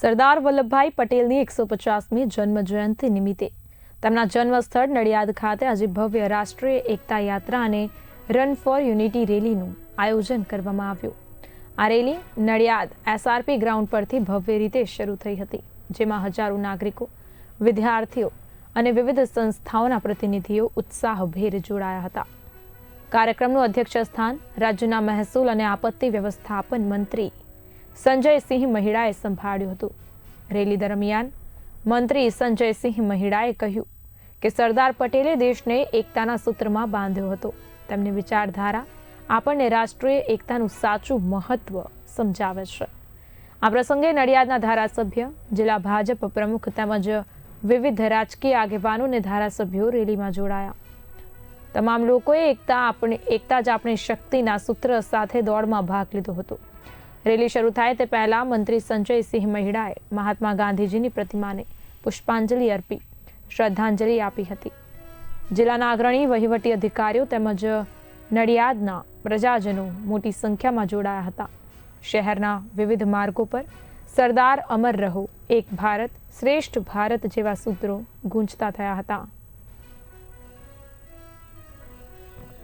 સરદાર વલ્લભભાઈ પટેલની એકસો પચાસમી જન્મ જયંતિ નિમિત્તે. તેમના જન્મસ્થળ નડિયાદ ખાતે આજે ભવ્ય રાષ્ટ્રીય એકતા યાત્રા અને રન ફોર યુનિટી રેલીનું આયોજન કરવામાં આવ્યું. આ રેલી નડિયાદ એસઆરપી ગ્રાઉન્ડ પરથી ભવ્ય રીતે શરૂ થઈ હતી, જેમાં હજારો નાગરિકો, વિદ્યાર્થીઓ અને વિવિધ સંસ્થાઓના પ્રતિનિધિઓ ઉત્સાહભેર જોડાયા હતા. કાર્યક્રમનું અધ્યક્ષ સ્થાન રાજ્યના મહેસૂલ અને આપત્તિ વ્યવસ્થાપન મંત્રી સંજયસિંહ મહિડાએ સંભાળ્યું હતું. રેલી દરમિયાન મંત્રી સંજયસિંહ મહિડાએ કહ્યું કે સરદાર પટેલે દેશને એકતાના સૂત્રમાં બાંધ્યો હતો. તેમની વિચારધારા આપણને રાષ્ટ્રીય એકતાનું સાચું મહત્વ સમજાવે છે. આ પ્રસંગે નડિયાદના ધારાસભ્ય, જિલ્લા ભાજપ પ્રમુખ તેમજ વિવિધ રાજકીય આગેવાનો અને ધારાસભ્યો રેલીમાં જોડાયા. તમામ લોકોએ એકતા આપણે, એકતા જ આપણી શક્તિના સૂત્ર સાથે દોડમાં ભાગ લીધો હતો. રેલી શરૂ થાય તે પહેલા મંત્રી સંજયસિંહ મહિડાએ મહાત્મા ગાંધીજીની પ્રતિમાને પુષ્પાંજલિ અર્પી, શ્રદ્ધાંજલિ આપી હતી. જિલ્લાના અગ્રણી વહીવટી અધિકારીઓ તેમજ નડિયાદના પ્રજાજનો મોટી સંખ્યામાં જોડાયા હતા. શહેરના વિવિધ માર્ગો પર સરદાર અમર રહો, એક ભારત શ્રેષ્ઠ ભારત જેવા સૂત્રો ગૂંજતા થયા હતા.